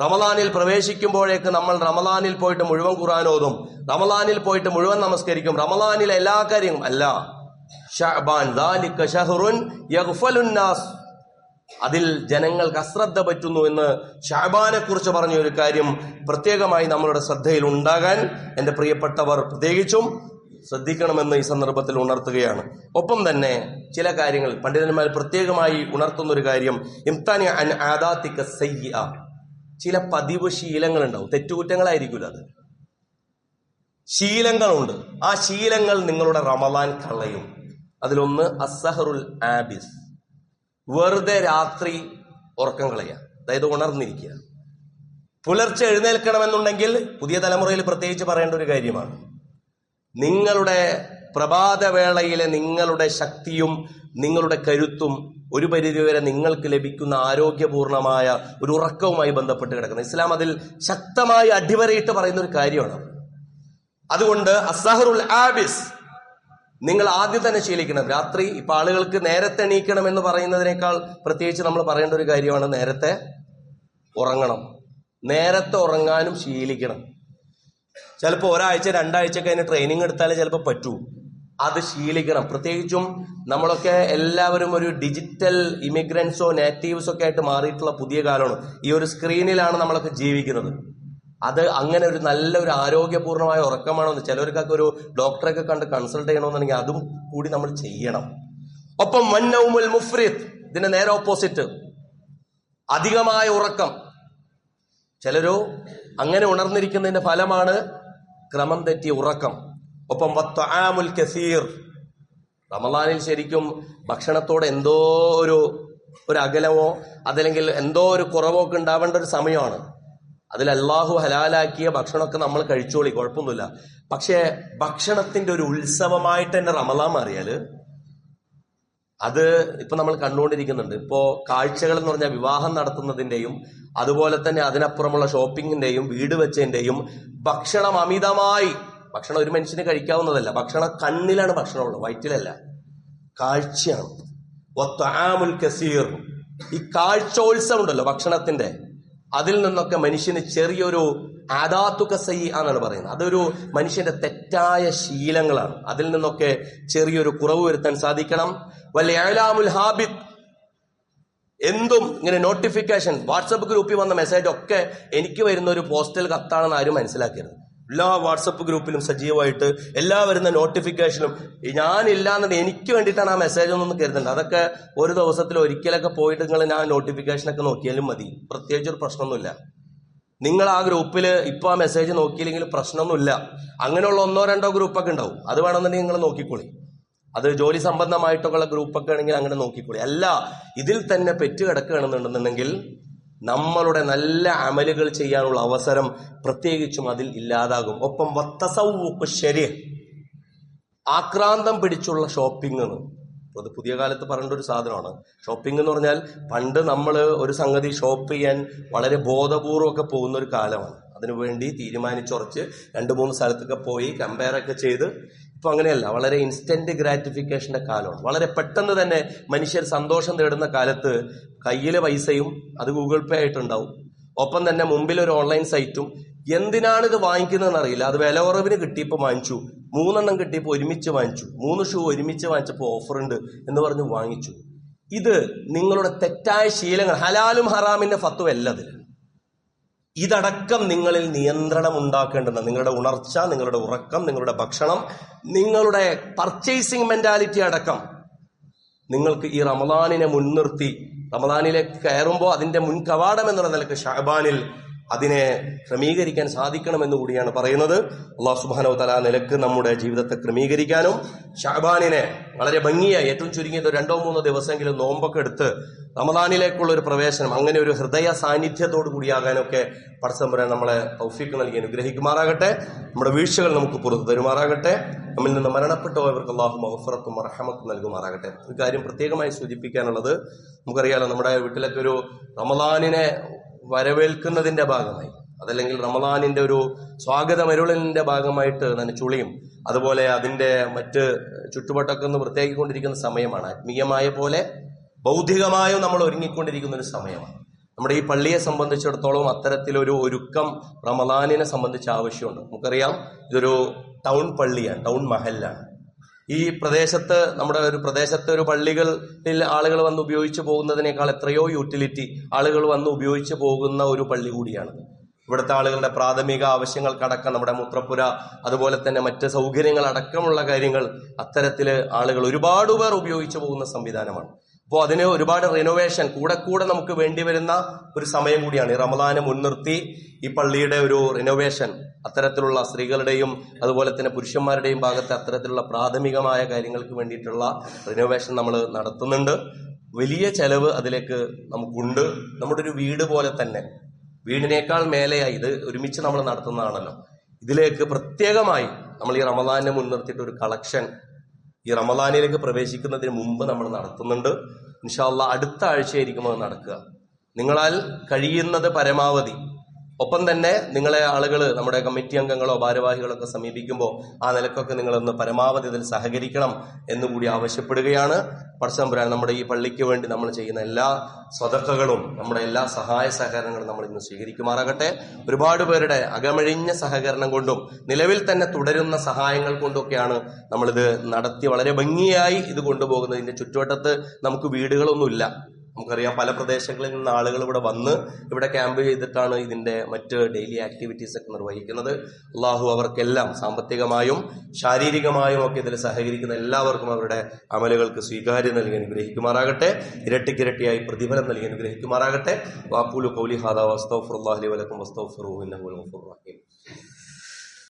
റമലാനിൽ പ്രവേശിക്കുമ്പോഴേക്ക് നമ്മൾ റമലാനിൽ പോയിട്ട് മുഴുവൻ ഖുർആൻ ഓതും. റമദാനിൽ പോയിട്ട് മുഴുവൻ നമസ്കരിക്കും. റമലാനിലെ എല്ലാ കാര്യങ്ങളും അല്ല. ഷഅബാൻ അതിൽ ജനങ്ങൾക്ക് അശ്രദ്ധ പറ്റുന്നു എന്ന് ഷാബാനെ കുറിച്ച് പറഞ്ഞ ഒരു കാര്യം പ്രത്യേകമായി നമ്മളുടെ ശ്രദ്ധയിൽ ഉണ്ടാകാൻ എന്റെ പ്രിയപ്പെട്ടവർ പ്രത്യേകിച്ചും ശ്രദ്ധിക്കണമെന്ന് ഈ സന്ദർഭത്തിൽ ഉണർത്തുകയാണ്. ഒപ്പം തന്നെ ചില കാര്യങ്ങൾ പണ്ഡിതന്മാർ പ്രത്യേകമായി ഉണർത്തുന്ന ഒരു കാര്യം ഇംതാനി ആദാത്തിക്ക സയ്യ ചില പതിവ് ശീലങ്ങൾ ഉണ്ടാവും തെറ്റുകുറ്റങ്ങളായിരിക്കില്ല അത്. ശീലങ്ങളുണ്ട്. ആ ശീലങ്ങൾ നിങ്ങളുടെ റമലാൻ കളയും അതിലൊന്ന് അസഹറുൽ ആബിസ്. വെറുതെ രാത്രി ഉറക്കം കളയുക. അതായത് ഉണർന്നിരിക്കുക. പുലർച്ചെ എഴുന്നേൽക്കണമെന്നുണ്ടെങ്കിൽ പുതിയ തലമുറയിൽ പ്രത്യേകിച്ച് പറയേണ്ട ഒരു കാര്യമാണ്. നിങ്ങളുടെ പ്രഭാതവേളയിലെ നിങ്ങളുടെ ശക്തിയും നിങ്ങളുടെ കരുത്തും ഒരു പരിധിവരെ നിങ്ങൾക്ക് ലഭിക്കുന്ന ആരോഗ്യപൂർണമായ ഒരു ഉറക്കവുമായി ബന്ധപ്പെട്ട് കിടക്കുന്നത് ഇസ്ലാം അതിൽ ശക്തമായി അടിവരയിട്ട് പറയുന്ന ഒരു കാര്യമാണ്. അതുകൊണ്ട് അസഹറുൽ ആബിസ് നിങ്ങൾ ആദ്യം തന്നെ ശീലിക്കണം. രാത്രി ഇപ്പൊ ആളുകൾക്ക് നേരത്തെ എണീക്കണം എന്ന് പറയുന്നതിനേക്കാൾ പ്രത്യേകിച്ച് നമ്മൾ പറയേണ്ട ഒരു കാര്യമാണ് നേരത്തെ ഉറങ്ങണം. നേരത്തെ ഉറങ്ങാനും ശീലിക്കണം. ചിലപ്പോൾ ഒരാഴ്ച രണ്ടാഴ്ചയൊക്കെ അതിന് ട്രെയിനിങ് എടുത്താലേ ചിലപ്പോൾ പറ്റൂ. അത് ശീലിക്കണം. പ്രത്യേകിച്ചും നമ്മളൊക്കെ എല്ലാവരും ഒരു ഡിജിറ്റൽ ഇമിഗ്രൻസോ നേറ്റീവ്സോ ഒക്കെ ആയിട്ട് മാറിയിട്ടുള്ള പുതിയ കാലമാണ്. ഈ ഒരു സ്ക്രീനിലാണ് നമ്മളൊക്കെ ജീവിക്കുന്നത്. അത് അങ്ങനെ ഒരു നല്ല ഒരു ആരോഗ്യപൂർണമായ ഉറക്കമാണെന്ന് ചിലവർക്കൊക്കെ ഒരു ഡോക്ടറെയൊക്കെ കണ്ട് കൺസൾട്ട് ചെയ്യണമെന്നുണ്ടെങ്കിൽ അതും കൂടി നമ്മൾ ചെയ്യണം. ഒപ്പം വന്നൗമുൽ മുഫ്രിദ് ഇതിന്റെ നേരെ ഓപ്പോസിറ്റ് അധികമായ ഉറക്കം. ചിലരോ അങ്ങനെ ഉണർന്നിരിക്കുന്നതിന്റെ ഫലമാണ് ക്രമം തെറ്റിയ ഉറക്കം. ഒപ്പം വത്വാമുൽ കസീർ. റമദാനിൽ ശരിക്കും ഭക്ഷണത്തോടെ എന്തോ ഒരു ഒരു അകലമോ അതല്ലെങ്കിൽ എന്തോ ഒരു കുറവോ ഒക്കെ ഉണ്ടാവേണ്ട ഒരു സമയമാണ്. അതിൽ അള്ളാഹു ഹലാലാക്കിയ ഭക്ഷണമൊക്കെ നമ്മൾ കഴിച്ചോളി കുഴപ്പമൊന്നുമില്ല. പക്ഷേ ഭക്ഷണത്തിന്റെ ഒരു ഉത്സവമായിട്ട് തന്നെ റമലാൻ മാറിയാൽ അത് ഇപ്പൊ നമ്മൾ കണ്ടുകൊണ്ടിരിക്കുന്നുണ്ട്. ഇപ്പോ കാഴ്ചകൾ എന്ന് പറഞ്ഞാൽ വിവാഹം നടത്തുന്നതിന്റെയും അതുപോലെ തന്നെ അതിനപ്പുറമുള്ള ഷോപ്പിങ്ങിന്റെയും വീട് വെച്ചതിന്റെയും ഭക്ഷണം അമിതമായി ഭക്ഷണം ഒരു മനുഷ്യന് കഴിക്കാവുന്നതല്ല. ഭക്ഷണം കണ്ണിലാണ് ഭക്ഷണമുള്ളത് വയറ്റിലല്ല. കാഴ്ചയാണ്. കസീർ. ഈ കാഴ്ചോത്സവം ഉണ്ടല്ലോ ഭക്ഷണത്തിന്റെ അതിൽ നിന്നൊക്കെ മനുഷ്യന് ചെറിയൊരു ആദാത്തുക സൈ എന്നാണ് പറയുന്നത്. അതൊരു മനുഷ്യന്റെ തെറ്റായ ശീലങ്ങളാണ്. അതിൽ നിന്നൊക്കെ ചെറിയൊരു കുറവ് വരുത്താൻ സാധിക്കണം. വല്ല ഏലാമുൽ ഹാബിത്ത് എന്തും ഇങ്ങനെ നോട്ടിഫിക്കേഷൻ വാട്സപ്പ് ഗ്രൂപ്പിൽ വന്ന മെസ്സേജ് ഒക്കെ എനിക്ക് വരുന്ന ഒരു പോസ്റ്റൽ കത്താണെന്ന് ആരും മനസ്സിലാക്കരുത്. എല്ലാ വാട്സപ്പ് ഗ്രൂപ്പിലും സജീവമായിട്ട് എല്ലാ വരുന്ന നോട്ടിഫിക്കേഷനും ഞാനില്ലാന്നുണ്ടെങ്കിൽ എനിക്ക് വേണ്ടിയിട്ടാണ് ആ മെസ്സേജ് ഒന്നും കരുതേണ്ടത് അതൊക്കെ ഒരു ദിവസത്തിൽ ഒരിക്കലൊക്കെ പോയിട്ട് നിങ്ങൾ ഞാൻ നോട്ടിഫിക്കേഷനൊക്കെ നോക്കിയാലും മതി. പ്രത്യേകിച്ച് ഒരു പ്രശ്നമൊന്നുമില്ല. നിങ്ങൾ ആ ഗ്രൂപ്പിൽ ഇപ്പോൾ ആ മെസ്സേജ് നോക്കിയില്ലെങ്കിൽ പ്രശ്നമൊന്നുമില്ല. അങ്ങനെയുള്ള ഒന്നോ രണ്ടോ ഗ്രൂപ്പൊക്കെ ഉണ്ടാവും. അത് വേണമെന്നുണ്ടെങ്കിൽ നിങ്ങൾ നോക്കിക്കോളി. അത് ജോലി സംബന്ധമായിട്ടൊക്കെയുള്ള ഗ്രൂപ്പൊക്കെ ആണെങ്കിൽ അങ്ങനെ നോക്കിക്കോളി. അല്ല ഇതിൽ തന്നെ പെറ്റ് കിടക്കുകയാണെന്നുണ്ടെന്നുണ്ടെങ്കിൽ നമ്മളുടെ നല്ല അമലുകൾ ചെയ്യാനുള്ള അവസരം പ്രത്യേകിച്ചും അതിൽ ഇല്ലാതാകും. ഒപ്പം വത്തസവുക്ക് ശരി. ആക്രാന്തം പിടിച്ചുള്ള ഷോപ്പിംഗ് അത് പുതിയ കാലത്ത് പറയേണ്ട ഒരു സാധനമാണ്. ഷോപ്പിംഗ് എന്ന് പറഞ്ഞാൽ പണ്ട് നമ്മൾ ഒരു സംഗതി ഷോപ്പ് ചെയ്യാൻ വളരെ ബോധപൂർവമൊക്കെ പോകുന്ന ഒരു കാലമാണ്. അതിനുവേണ്ടി തീരുമാനിച്ചുറച്ച് രണ്ട് മൂന്ന് സ്ഥലത്തൊക്കെ പോയി കമ്പയറൊക്കെ ചെയ്ത് ഇപ്പൊ അങ്ങനെയല്ല വളരെ ഇൻസ്റ്റന്റ് ഗ്രാറ്റിഫിക്കേഷന്റെ കാലമാണ്. വളരെ പെട്ടെന്ന് തന്നെ മനുഷ്യർ സന്തോഷം നേടുന്ന കാലത്ത് കയ്യിൽ പൈസയും അത് ഗൂഗിൾ പേ ആയിട്ടുണ്ടാവും. ഒപ്പം തന്നെ മുമ്പിൽ ഒരു ഓൺലൈൻ സൈറ്റും എന്തിനാണ് ഇത് വാങ്ങിക്കുന്നതെന്ന് അറിയില്ല. അത് വില കുറവിന് കിട്ടിയപ്പോൾ വാങ്ങിച്ചു. മൂന്നെണ്ണം കിട്ടിയപ്പോൾ ഒരുമിച്ച് വാങ്ങിച്ചു. മൂന്ന് ഷൂ ഒരുമിച്ച് വാങ്ങിച്ചപ്പോൾ ഓഫർ ഉണ്ട് എന്ന് പറഞ്ഞ് വാങ്ങിച്ചു. ഇത് നിങ്ങളുടെ തെറ്റായ ശീലങ്ങൾ ഹലാലും ഹറാമിന്റെ ഫത്വല്ല അതിൽ ഇതടക്കം നിങ്ങളിൽ നിയന്ത്രണം ഉണ്ടാക്കേണ്ടത് നിങ്ങളുടെ ഉണർച്ച നിങ്ങളുടെ ഉറക്കം നിങ്ങളുടെ ഭക്ഷണം നിങ്ങളുടെ പർച്ചേസിംഗ് മെന്റാലിറ്റി അടക്കം. നിങ്ങൾക്ക് ഈ റമദാനിനെ മുൻനിർത്തി റമദാനിലേക്ക് കയറുമ്പോൾ അതിന്റെ മുൻ കവാടം എന്നുള്ള നിലയ്ക്ക് ഷഹബാനിൽ അതിനെ ക്രമീകരിക്കാൻ സാധിക്കണമെന്ന് കൂടിയാണ് പറയുന്നത്. അള്ളാഹു സുബാനോ തല നിലയ്ക്ക് നമ്മുടെ ജീവിതത്തെ ക്രമീകരിക്കാനും ഷഹബാനിനെ വളരെ ഭംഗിയായി ഏറ്റവും ചുരുങ്ങിയത് രണ്ടോ മൂന്നോ ദിവസമെങ്കിലും നോമ്പൊക്കെ എടുത്ത് റമദാനിലേക്കുള്ള ഒരു പ്രവേശനം അങ്ങനെ ഒരു ഹൃദയ സാന്നിധ്യത്തോടു കൂടിയാകാനൊക്കെ പടസംബരൻ നമ്മളെ തൗഫീക്ക് നൽകി അനുഗ്രഹിക്കുമാറാകട്ടെ. നമ്മുടെ വീഴ്ചകൾ നമുക്ക് പുറത്തു തരുമാറാകട്ടെ. നമ്മിൽ നിന്ന് മരണപ്പെട്ടവർക്ക് അള്ളാഹു മഹഫറത്തും മറഹമത്തും നൽകുമാറാകട്ടെ. ഒരു കാര്യം പ്രത്യേകമായി സൂചിപ്പിക്കാനുള്ളത് നമുക്കറിയാലോ നമ്മുടെ വീട്ടിലൊക്കെ ഒരു റമദാനിനെ വരവേൽക്കുന്നതിന്റെ ഭാഗമായി. അതല്ലെങ്കിൽ റമദാനിന്റെ ഒരു സ്വാഗതമരുളലിന്റെ ഭാഗമായിട്ട് നനച്ചുളിയും അതുപോലെ അതിന്റെ മറ്റ് ചുറ്റുവട്ടമൊക്കെ ഒന്ന് സമയമാണ്. ആത്മീയമായ പോലെ ബൗദ്ധികമായും നമ്മൾ ഒരുങ്ങിക്കൊണ്ടിരിക്കുന്ന ഒരു സമയമാണ്. നമ്മുടെ ഈ പള്ളിയെ സംബന്ധിച്ചിടത്തോളം അത്തരത്തിലൊരു ഒരുക്കം റമദാനിനെ സംബന്ധിച്ച് ആവശ്യമുണ്ട്. നമുക്കറിയാം ഇതൊരു ടൗൺ പള്ളിയാണ് ടൗൺ മഹലാണ് ഈ പ്രദേശത്ത് നമ്മുടെ ഒരു പ്രദേശത്തെ ഒരു പള്ളികളിൽ ആളുകൾ വന്ന് ഉപയോഗിച്ച് പോകുന്നതിനേക്കാൾ എത്രയോ യൂട്ടിലിറ്റി ആളുകൾ വന്ന് ഉപയോഗിച്ച് പോകുന്ന ഒരു പള്ളി കൂടിയാണ്. ഇവിടുത്തെ ആളുകളുടെ പ്രാഥമിക ആവശ്യങ്ങൾക്കടക്കം നമ്മുടെ മൂത്രപ്പുര അതുപോലെ തന്നെ മറ്റ് സൗകര്യങ്ങൾ അടക്കമുള്ള കാര്യങ്ങൾ അത്തരത്തിൽ ആളുകൾ ഒരുപാട് പേർ ഉപയോഗിച്ച് പോകുന്ന സംവിധാനമാണ്. അപ്പോൾ അതിന് ഒരുപാട് റിനോവേഷൻ കൂടെ കൂടെ നമുക്ക് വേണ്ടി വരുന്ന ഒരു സമയം കൂടിയാണ്. ഈ റമദാനെ മുൻനിർത്തി ഈ പള്ളിയുടെ ഒരു റിനോവേഷൻ അത്തരത്തിലുള്ള സ്ത്രീകളുടെയും അതുപോലെ തന്നെ പുരുഷന്മാരുടെയും ഭാഗത്ത് അത്തരത്തിലുള്ള പ്രാഥമികമായ കാര്യങ്ങൾക്ക് വേണ്ടിയിട്ടുള്ള റിനോവേഷൻ നമ്മൾ നടത്തുന്നുണ്ട്. വലിയ ചെലവ് അതിലേക്ക് നമുക്കുണ്ട്. നമ്മുടെ ഒരു വീട് പോലെ തന്നെ വീടിനേക്കാൾ മേലെയായി ഇത് ഒരുമിച്ച് നമ്മൾ നടത്തുന്നതാണല്ലോ. ഇതിലേക്ക് പ്രത്യേകമായി നമ്മൾ ഈ റമദാനെ മുൻനിർത്തിയിട്ട് ഒരു കളക്ഷൻ ഈ റമദാനിലേക്ക് പ്രവേശിക്കുന്നതിന് മുമ്പ് നമ്മൾ നടത്തുന്നുണ്ട്. ഇൻഷാല്ല അടുത്ത ആഴ്ചയായിരിക്കും അത് നടക്കുക. നിങ്ങളാൽ കഴിയുന്നത് പരമാവധി. ഒപ്പം തന്നെ നിങ്ങളെ ആളുകൾ നമ്മുടെ കമ്മിറ്റി അംഗങ്ങളോ ഭാരവാഹികളോ ഒക്കെ സമീപിക്കുമ്പോൾ ആ നിലക്കൊക്കെ നിങ്ങളൊന്ന് പരമാവധി ഇതിൽ സഹകരിക്കണം എന്നുകൂടി ആവശ്യപ്പെടുകയാണ്. പടച്ചമ്പുരാൻ നമ്മുടെ ഈ പള്ളിക്ക് വേണ്ടി നമ്മൾ ചെയ്യുന്ന എല്ലാ സ്വതക്കകളും നമ്മുടെ എല്ലാ സഹായ സഹകരണങ്ങളും നമ്മൾ ഇന്ന് സ്വീകരിക്കുമാറാകട്ടെ. ഒരുപാട് പേരുടെ അകമഴിഞ്ഞ സഹകരണം കൊണ്ടും നിലവിൽ തന്നെ തുടരുന്ന സഹായങ്ങൾ കൊണ്ടൊക്കെയാണ് നമ്മളിത് നടത്തി വളരെ ഭംഗിയായി ഇത് കൊണ്ടുപോകുന്നത്. ഇതിന്റെ ചുറ്റുവട്ടത്ത് നമുക്ക് വീടുകളൊന്നുമില്ല. നമുക്കറിയാം പല പ്രദേശങ്ങളിൽ നിന്ന് ആളുകൾ ഇവിടെ വന്ന് ഇവിടെ ക്യാമ്പ് ചെയ്തിട്ടാണ് ഇതിന്റെ മറ്റ് ഡെയിലി ആക്ടിവിറ്റീസ് ഒക്കെ നിർവഹിക്കുന്നത്. അള്ളാഹു അവർക്കെല്ലാം സാമ്പത്തികമായും ശാരീരികമായും ഒക്കെ ഇതിൽ സഹകരിക്കുന്ന എല്ലാവർക്കും അവരുടെ അമലുകൾക്ക് സ്വീകാര്യം നൽകി അനുഗ്രഹിക്കുമാറാകട്ടെ. ഇരട്ടിക്കിരട്ടിയായി പ്രതിഫലം നൽകി അനുഗ്രഹിക്കുമാറാകട്ടെ. വാക്കൂലു കൗലി ഹാദ വസ്തഫുല്ലാഹി വലക്കും വസ്തഫുറു ഇന്നഹുൽ ഗഫൂർ റഹീം.